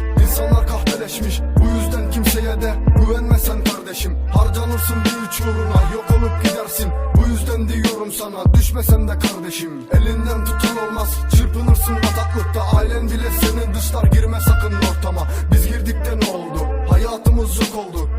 geçmiş İnsanlar kahpeleşmiş. Bu yüzden kimseye de güvenmesen kardeşim. Harcanırsın bir üç uğruna yok olup gidersin. Bu yüzden diyorum sana düşmesen de kardeşim. Elinden tutan olmaz çırpınırsın bataklıkta Ailen bile seni dışlar girme sakın ortama. Biz girdik de ne oldu? Hayatımız yok oldu.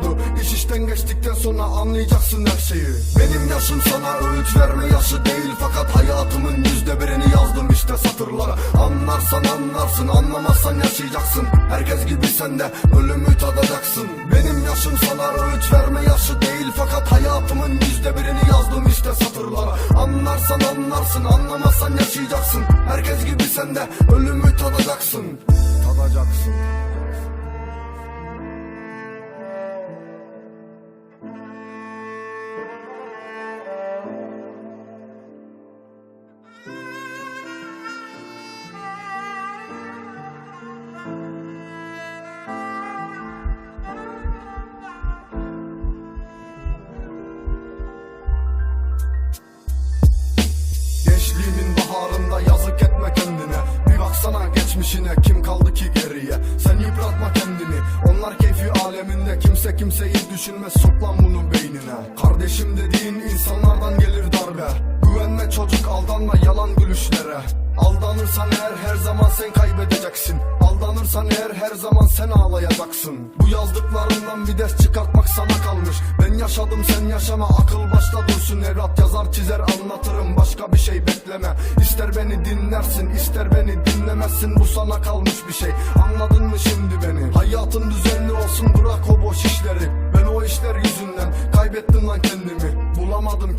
Oldu? İş işten geçtikten sonra anlayacaksın her şeyi. Benim yaşım sana öğüt verme yaşı değil. Fakat hayatımın yüzde birini yazdım işte satırlara. Anlarsan anlarsın anlamazsan yaşayacaksın. Herkes gibi sen de ölümü tadacaksın. Benim yaşım sana öğüt verme yaşı değil. Fakat hayatımın yüzde birini yazdım işte satırlara. Anlarsan anlarsın anlamazsan yaşayacaksın. Herkes gibi sen de ölümü tadacaksın. Tadacaksın geçmişine kim kaldı ki geriye? Sen yıpratma kendini. Onlar keyfi aleminde. Kimse kimseyi düşünmez. Sok lan bunu beynine. Kardeşim dediğin insanlardan gelir darbe Güvenme çocuk aldanma yalan gülüşlere. Aldanırsan eğer her zaman sen kaybedeceksin. Aldanırsan eğer her zaman sen ağlayacaksın. Bu yazdıklarından bir ders çıkartmak sana kalmış. Ben yaşadım sen yaşama akıl başta dursun. Evlat yazar çizer anlatırım. Başka bir şey bekleme. İster beni dinlersin ister beni dinlemezsin. Bu sana kalmış bir şey. Anladın mı şimdi beni? Hayatın düzenli olsun bırak o boş işleri. Ben o işler yüzünden kaybettim lan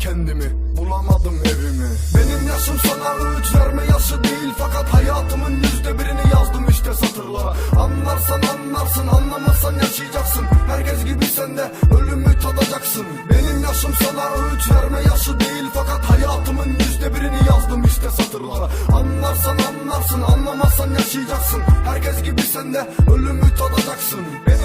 kendimi bulamadım evimi. Benim yaşım sana öğüt verme yaşı değil Fakat hayatımın yüzde birini yazdım işte satırlara. Anlarsan anlarsın anlamazsan yaşayacaksın. Herkes gibi sen de ölümü tadacaksın. Benim yaşım sana öğüt verme yaşı değil Fakat hayatımın yüzde birini yazdım işte satırlara. Anlarsan anlarsın anlamazsan yaşayacaksın. Herkes gibi sen de ölümü tadacaksın. Benim